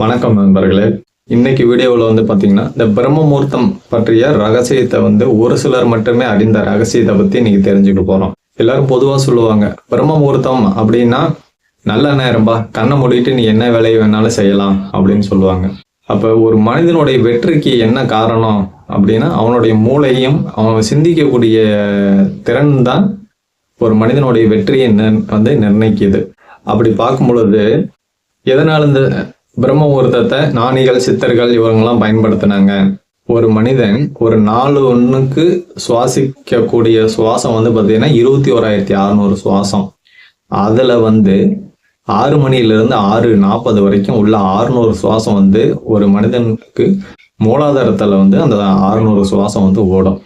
வணக்கம் நண்பர்களே. இன்னைக்கு வீடியோவில் வந்து பார்த்தீங்கன்னா இந்த பிரம்மமூர்த்தம் பற்றிய ரகசியத்தை வந்து ஒரு சிலர் மட்டுமே அறிந்த ரகசியத்தை பற்றி இன்னைக்கு தெரிஞ்சுக்க போகிறோம் எல்லாரும் பொதுவாக சொல்லுவாங்க பிரம்மமூர்த்தம் அப்படின்னா நல்ல நேரம்பா கண்ணை மூடிட்டு நீ என்ன வேலையை வேணாலும் செய்யலாம் அப்படின்னு சொல்லுவாங்க. அப்போ ஒரு மனிதனுடைய வெற்றிக்கு என்ன காரணம் அப்படின்னா அவனுடைய மூளையும் அவன் சிந்திக்கக்கூடிய திறன் தான் ஒரு மனிதனுடைய வெற்றியை வந்து நிர்ணயிக்குது. அப்படி பார்க்கும் பொழுது எதனால் இந்த பிரம்ம முகூர்த்தத்தை ஞானிகள் சித்தர்கள் இவங்கெல்லாம் பயன்படுத்தினாங்க. ஒரு மனிதன் ஒரு நாலு ஒன்றுக்கு சுவாசிக்கக்கூடிய சுவாசம் வந்து பார்த்தீங்கன்னா இருபத்தி ஓராயிரத்தி அறநூறு சுவாசம். அதில் வந்து ஆறு மணியிலிருந்து ஆறு நாற்பது வரைக்கும் உள்ள ஆறுநூறு சுவாசம் வந்து ஒரு மனிதனுக்கு மூலாதாரத்தில் வந்து அந்த ஆறுநூறு சுவாசம் வந்து ஓடும்.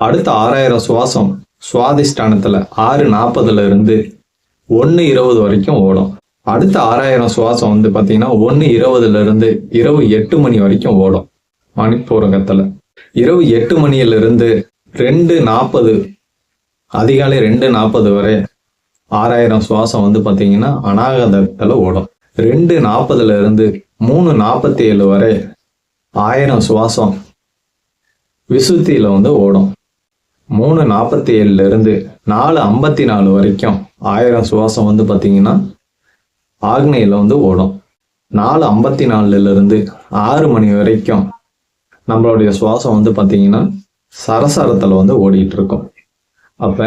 அடுத்த ஆறாயிரம் சுவாசம் சுவாதிஷ்டானத்தில் ஆறு நாற்பதுல இருந்து ஒன்று இருபது வரைக்கும் ஓடும். அடுத்த ஆறாயிரம் சுவாசம் வந்து பார்த்தீங்கன்னா ஒன்று இருபதுல இருந்து இரவு எட்டு மணி வரைக்கும் ஓடும் மணிப்பூரகத்தில் இரவு எட்டு மணியிலிருந்து ரெண்டு நாற்பது அதிகாலை ரெண்டு நாற்பது வரை ஆறாயிரம் சுவாசம் வந்து பார்த்தீங்கன்னா அநாகதத்தில் ஓடும். ரெண்டு நாற்பதுல இருந்து மூணு நாற்பத்தி ஏழு வரை ஆயிரம் சுவாசம் விசுத்தியில் வந்து ஓடும். மூணு நாற்பத்தி ஏழுல இருந்து நாலு ஐம்பத்தி நாலு வரைக்கும் ஆயிரம் சுவாசம் வந்து பார்த்தீங்கன்னா ஆக்னையில் வந்து ஓடும். நாலு ஐம்பத்தி நாலுல இருந்து ஆறு மணி வரைக்கும் நம்மளுடைய சுவாசம் வந்து பார்த்தீங்கன்னா சரசரத்தில் வந்து ஓடிட்டு இருக்கும் அப்போ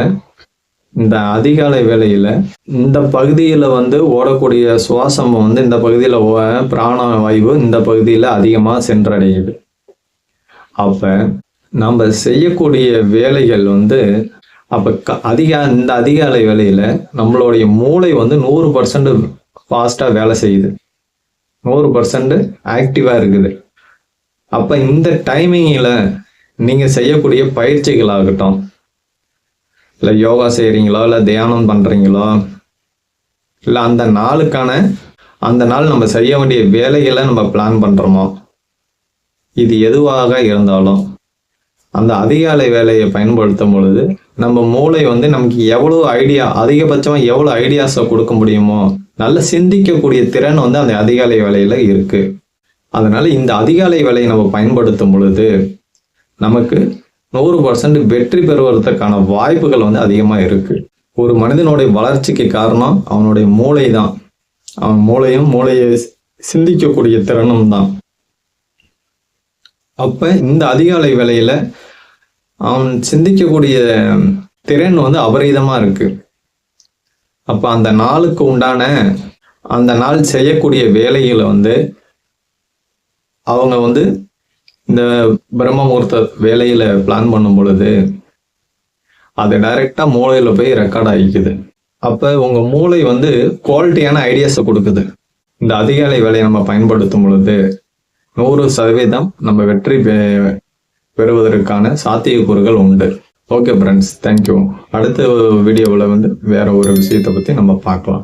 இந்த அதிகாலை வேலையில் இந்த பகுதியில் வந்து ஓடக்கூடிய சுவாசம் வந்து இந்த பகுதியில் பிராண வாயு இந்த பகுதியில் அதிகமாக சென்றடையுது. அப்போ நம்ம செய்யக்கூடிய வேலைகள் வந்து அப்போ க அதிக இந்த அதிகாலை வேலையில் நம்மளுடைய மூளை வந்து நூறு பர்சன்ட் ஃபாஸ்ட்டாக வேலை செய்யுது. நூறு பர்சன்ட் ஆக்டிவாக இருக்குது. அப்போ இந்த டைமிங்கில் நீங்கள் செய்யக்கூடிய பயிற்சிகளாகட்டும் இல்லை யோகா செய்கிறீங்களோ இல்லை தியானம் பண்ணுறீங்களோ இல்லை அந்த நாளுக்கான அந்த நாள் நம்ம செய்ய வேண்டிய வேலைகளை நம்ம பிளான் பண்ணுறோமோ இது எதுவாக இருந்தாலும் அந்த அதிகாலை வேலையை பயன்படுத்தும் பொழுது நம்ம மூளை வந்து நமக்கு எவ்வளோ ஐடியா அதிகபட்சமாக எவ்வளோ ஐடியாஸை கொடுக்க முடியுமோ நல்ல சிந்திக்கக்கூடிய திறன் வந்து அந்த அதிகாலை வேலையில் இருக்கு. அதனால இந்த அதிகாலை வேலையை நம்ம பயன்படுத்தும் பொழுது நமக்கு நூறு பர்சன்ட் வெற்றி பெறுவதற்கான வாய்ப்புகள் வந்து அதிகமாக இருக்கு. ஒரு மனிதனுடைய வளர்ச்சிக்கு காரணம் அவனுடைய மூளை தான் அவன் மூளையும் மூளையை சிந்திக்கக்கூடிய திறனும் தான். அப்ப இந்த அதிகாலை வேளையில அவன் சிந்திக்கக்கூடிய திறன் வந்து அபரீதமாக இருக்கு. அப்போ அந்த நாளுக்கு உண்டான அந்த நாள் செய்யக்கூடிய வேலைகளை வந்து அவங்க வந்து இந்த பிரம்ம முகூர்த்த வேலையில பிளான் பண்ணும் பொழுது அது டைரக்டா மூளையில போய் ரெக்கார்ட் ஆகிக்குது. அப்ப உங்க மூளை வந்து குவாலிட்டியான ஐடியாஸை கொடுக்குது. இந்த அதிகாலை வேலையை நம்ம பயன்படுத்தும் பொழுது நூறு சதவீதம் நம்ம வெற்றி பெ- பெறுவதற்கான சாத்தியக்கூறுகள் உண்டு. ஓகே ஃப்ரெண்ட்ஸ் தேங்க்யூ அடுத்த வீடியோவில் வந்து வேறு ஒரு விஷயத்தை பற்றி நம்ம பார்க்கலாம்.